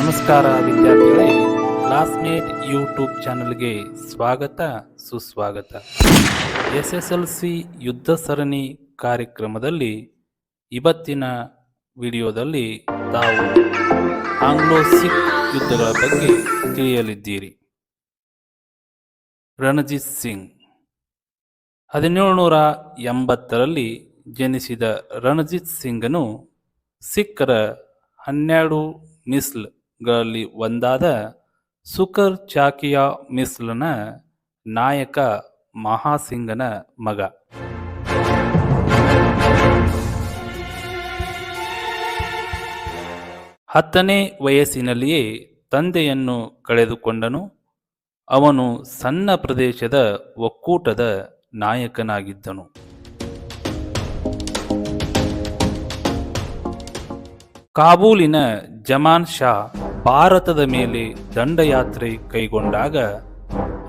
ನಮಸ್ಕಾರ ವಿದ್ಯಾರ್ಥಿಗಳೇ. Classmate YouTube ಚಾನಲ್ಗೆ ಸ್ವಾಗತ, ಸುಸ್ವಾಗತ. ಎಸ್ ಎಸ್ ಎಲ್ ಸಿ ಯುದ್ಧ ಸರಣಿ ಕಾರ್ಯಕ್ರಮದಲ್ಲಿ ಇವತ್ತಿನ ವಿಡಿಯೋದಲ್ಲಿ ತಾವು ಆಂಗ್ಲೋ ಸಿಖ್ ಯುದ್ಧಗಳ ಬಗ್ಗೆ ತಿಳಿಯಲಿದ್ದೀರಿ. ರಣಜಿತ್ ಸಿಂಗ್. ಹದಿನೇಳುನೂರ ಎಂಬತ್ತರಲ್ಲಿ ಜನಿಸಿದ ರಣಜಿತ್ ಸಿಂಗನು ಸಿಖ್ಖರ ಹನ್ನೆರಡು ಮಿಸ್ಲ್ಗಳಲ್ಲಿ ಒಂದಾದ ಸುಕರ್ ಚಾಕಿಯಾ ಮಿಸ್ಲನ ನಾಯಕ ಮಹಾಸಿಂಗನ ಮಗ. ಹತ್ತನೇ ವಯಸ್ಸಿನಲ್ಲಿಯೇ ತಂದೆಯನ್ನು ಕಳೆದುಕೊಂಡನು. ಅವನು ಸಣ್ಣ ಪ್ರದೇಶದ ಒಕ್ಕೂಟದ ನಾಯಕನಾಗಿದ್ದನು. ಕಾಬೂಲಿನ ಜಮಾನ್ ಶಾ ಭಾರತದ ಮೇಲೆ ದಂಡಯಾತ್ರೆ ಕೈಗೊಂಡಾಗ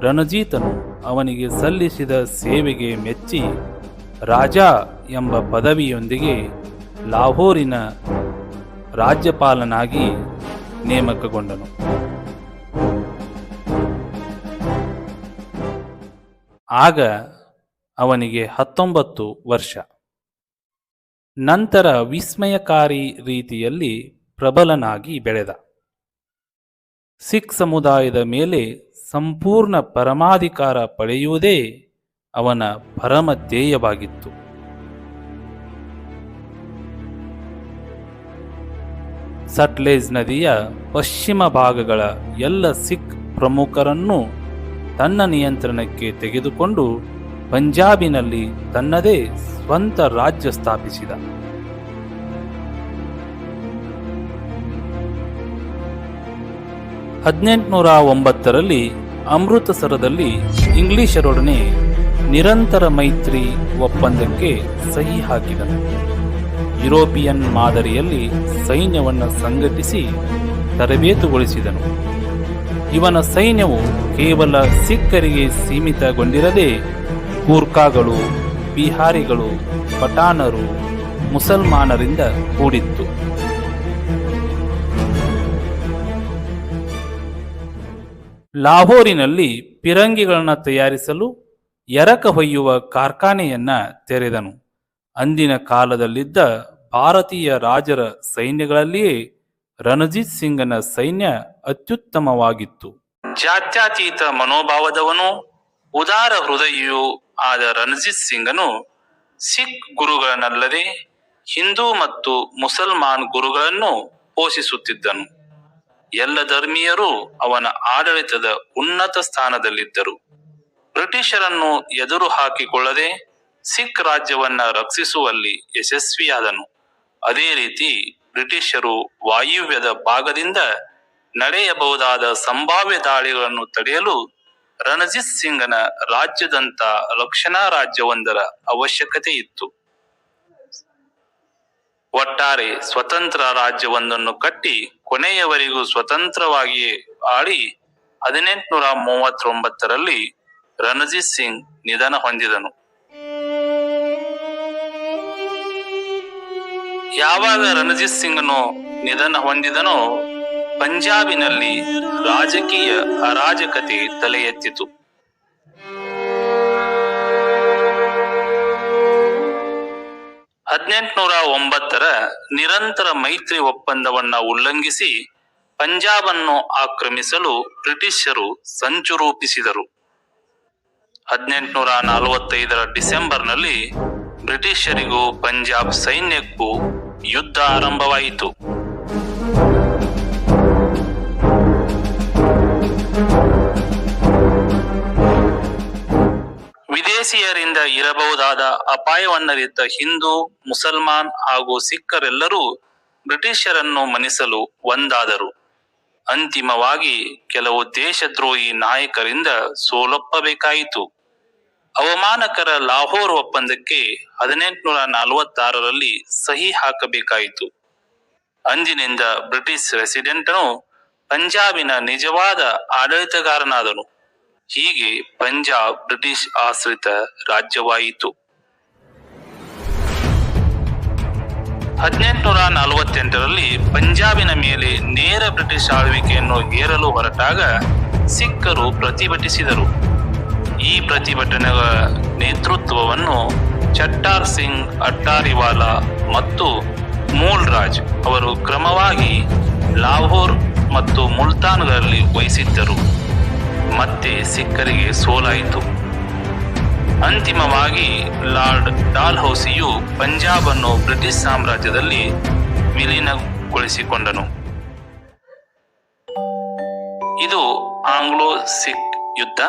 ರಣಜೀತನು ಅವನಿಗೆ ಸಲ್ಲಿಸಿದ ಸೇವೆಗೆ ಮೆಚ್ಚಿ, ರಾಜ ಎಂಬ ಪದವಿಯೊಂದಿಗೆ ಲಾಹೋರಿನ ರಾಜ್ಯಪಾಲನಾಗಿ ನೇಮಕಗೊಂಡನು. ಆಗ ಅವನಿಗೆ ಹತ್ತೊಂಬತ್ತು ವರ್ಷ. ನಂತರ ವಿಸ್ಮಯಕಾರಿ ರೀತಿಯಲ್ಲಿ ಪ್ರಬಲನಾಗಿ ಬೆಳೆದ. ಸಿಖ್ ಸಮುದಾಯದ ಮೇಲೆ ಸಂಪೂರ್ಣ ಪರಮಾಧಿಕಾರ ಪಡೆಯುವುದೇ ಅವನ ಪರಮ ಧ್ಯೇಯವಾಗಿತ್ತು. ಸಟ್ಲೇಜ್ ನದಿಯ ಪಶ್ಚಿಮ ಭಾಗಗಳ ಎಲ್ಲ ಸಿಖ್ ಪ್ರಮುಖರನ್ನು ತನ್ನ ನಿಯಂತ್ರಣಕ್ಕೆ ತೆಗೆದುಕೊಂಡು ಪಂಜಾಬಿನಲ್ಲಿ ತನ್ನದೇ ಸ್ವಂತ ರಾಜ್ಯ ಸ್ಥಾಪಿಸಿದ. ಹದಿನೆಂಟುನೂರ ಒಂಬತ್ತರಲ್ಲಿ ಅಮೃತಸರದಲ್ಲಿ ಇಂಗ್ಲಿಷರೊಡನೆ ನಿರಂತರ ಮೈತ್ರಿ ಒಪ್ಪಂದಕ್ಕೆ ಸಹಿ ಹಾಕಿದನು ಯುರೋಪಿಯನ್ ಮಾದರಿಯಲ್ಲಿ ಸೈನ್ಯವನ್ನು ಸಂಘಟಿಸಿ ತರಬೇತುಗೊಳಿಸಿದನು. ಇವನ ಸೈನ್ಯವು ಕೇವಲ ಸಿಖ್ಖರಿಗೆ ಸೀಮಿತಗೊಂಡಿರದೆ ಗೂರ್ಖಾಗಳು, ಬಿಹಾರಿಗಳು ಪಠಾಣರು ಮುಸಲ್ಮಾನರಿಂದ ಕೂಡಿತ್ತು. ಲಾಹೋರಿನಲ್ಲಿ ಪಿರಂಗಿಗಳನ್ನು ತಯಾರಿಸಲು ಎರಕ ಹೊಯ್ಯುವ ಕಾರ್ಖಾನೆಯನ್ನ ತೆರೆದನು. ಅಂದಿನ ಕಾಲದಲ್ಲಿದ್ದ ಭಾರತೀಯ ರಾಜರ ಸೈನ್ಯಗಳಲ್ಲಿಯೇ ರಣಜಿತ್ ಸಿಂಗನ ಸೈನ್ಯ ಅತ್ಯುತ್ತಮವಾಗಿತ್ತು. ಜಾತ್ಯತೀತ ಮನೋಭಾವದವನು, ಉದಾರ ಹೃದಯೂ ಆದ ರಣಜಿತ್ ಸಿಂಗನು ಸಿಖ್ ಗುರುಗಳನ್ನಲ್ಲದೆ ಹಿಂದೂ ಮತ್ತು ಮುಸಲ್ಮಾನ್ ಗುರುಗಳನ್ನು ಪೋಷಿಸುತ್ತಿದ್ದನು. ಎಲ್ಲ ಧರ್ಮೀಯರು ಅವನ ಆಡಳಿತದ ಉನ್ನತ ಸ್ಥಾನದಲ್ಲಿದ್ದರು. ಬ್ರಿಟಿಷರನ್ನು ಎದುರು ಹಾಕಿಕೊಳ್ಳದೆ ಸಿಖ್ ರಾಜ್ಯವನ್ನ ರಕ್ಷಿಸುವಲ್ಲಿ ಯಶಸ್ವಿಯಾದನು. ಅದೇ ರೀತಿ ಬ್ರಿಟಿಷರು ವಾಯುವ್ಯದ ಭಾಗದಿಂದ ನಡೆಯಬಹುದಾದ ಸಂಭಾವ್ಯ ದಾಳಿಗಳನ್ನು ತಡೆಯಲು ರಣಜಿತ್ ಸಿಂಗನ ರಾಜ್ಯದಂತ ರಕ್ಷಣಾ ರಾಜ್ಯವೊಂದರ ಅವಶ್ಯಕತೆ ಇತ್ತು. ಒಟ್ಟಾರೆ ಸ್ವತಂತ್ರ ರಾಜ್ಯವೊಂದನ್ನು ಕಟ್ಟಿ ಕೊನೆಯವರೆಗೂ ಸ್ವತಂತ್ರವಾಗಿ ಆಳಿ ಹದಿನೆಂಟುನೂರ ಮೂವತ್ತೊಂಬತ್ತರಲ್ಲಿ ರಣಜಿತ್ ಸಿಂಗ್ ನಿಧನ ಹೊಂದಿದನು. ಯಾವಾಗ ರಣಜಿತ್ ಸಿಂಗ್ನು ನಿಧನ ಹೊಂದಿದನೋ ಪಂಜಾಬಿನಲ್ಲಿ ರಾಜಕೀಯ ಅರಾಜಕತೆ ತಲೆ ಎತ್ತಿತು ಹದಿನೆಂಟುನೂರ ಒಂಬತ್ತರ ನಿರಂತರ ಮೈತ್ರಿ ಒಪ್ಪಂದವನ್ನ ಉಲ್ಲಂಘಿಸಿ ಪಂಜಾಬನ್ನು ಆಕ್ರಮಿಸಲು ಬ್ರಿಟಿಷರು ಸಂಚು ರೂಪಿಸಿದರು. ಹದಿನೆಂಟುನೂರ ನಲವತ್ತೈದರ ಡಿಸೆಂಬರ್ನಲ್ಲಿ ಬ್ರಿಟಿಷರಿಗೂ ಪಂಜಾಬ್ ಸೈನ್ಯಕ್ಕೂ ಯುದ್ಧ ಆರಂಭವಾಯಿತು. ವಿದೇಶಿಯರಿಂದ ಇರಬಹುದಾದ ಅಪಾಯವನ್ನರಿದ್ದ ಹಿಂದೂ, ಮುಸಲ್ಮಾನ್ ಹಾಗೂ ಸಿಖ್ಖರೆಲ್ಲರೂ ಬ್ರಿಟಿಷರನ್ನು ಮನಿಸಲು ಒಂದಾದರು. ಅಂತಿಮವಾಗಿ ಕೆಲವು ದೇಶದ್ರೋಹಿ ನಾಯಕರಿಂದ ಸೋಲೊಪ್ಪಬೇಕಾಯಿತು. ಅವಮಾನಕರ ಲಾಹೋರ್ ಒಪ್ಪಂದಕ್ಕೆ ಹದಿನೆಂಟುನೂರ ನಲವತ್ತಾರರಲ್ಲಿ ಸಹಿ ಹಾಕಬೇಕಾಯಿತು. ಅಂದಿನಿಂದ ಬ್ರಿಟಿಷ್ ರೆಸಿಡೆಂಟನು ಪಂಜಾಬಿನ ನಿಜವಾದ ಆಡಳಿತಗಾರನಾದನು. ಹೀಗೆ ಪಂಜಾಬ್ ಬ್ರಿಟಿಷ್ ಆಶ್ರಿತ ರಾಜ್ಯವಾಯಿತು. ಹದಿನೆಂಟುನೂರ ನಲವತ್ತೆಂಟರಲ್ಲಿ ಪಂಜಾಬಿನ ಮೇಲೆ ನೇರ ಬ್ರಿಟಿಷ್ ಆಳ್ವಿಕೆಯನ್ನು ಏರಲು ಹೊರಟಾಗ ಸಿಖ್ಖರು ಪ್ರತಿಭಟಿಸಿದರು. ಈ ಪ್ರತಿಭಟನೆಗಳ ನೇತೃತ್ವವನ್ನು ಚಟ್ಟಾರ್ ಸಿಂಗ್, ಅಟ್ಟಾರಿವಾಲಾ ಮತ್ತು ಮೂಲ್ ರಾಜ್ ಅವರು ಕ್ರಮವಾಗಿ ಲಾಹೋರ್ ಮತ್ತು ಮುಲ್ತಾನ್ಗಳಲ್ಲಿ ವಹಿಸಿದ್ದರು. ಮತ್ತೆ ಸಿಖ್ಖರಿಗೆ ಸೋಲಾಯಿತು. ಅಂತಿಮವಾಗಿ ಲಾರ್ಡ್ ಡಾಲ್ಹೌಸಿಯು ಪಂಜಾಬ್ ಅನ್ನು ಬ್ರಿಟಿಷ್ ಸಾಮ್ರಾಜ್ಯದಲ್ಲಿ ವಿಲೀನಗೊಳಿಸಿಕೊಂಡನು. ಇದು ಆಂಗ್ಲೋ ಸಿಖ್ ಯುದ್ಧ.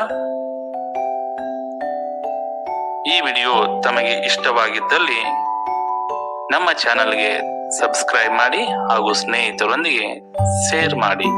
ಈ ವಿಡಿಯೋ ತಮಗೆ ಇಷ್ಟವಾಗಿದ್ದಲ್ಲಿ ನಮ್ಮ ಚಾನಲ್ಗೆ ಸಬ್ಸ್ಕ್ರೈಬ್ ಮಾಡಿ ಹಾಗೂ ಸ್ನೇಹಿತರೊಂದಿಗೆ ಶೇರ್ ಮಾಡಿ.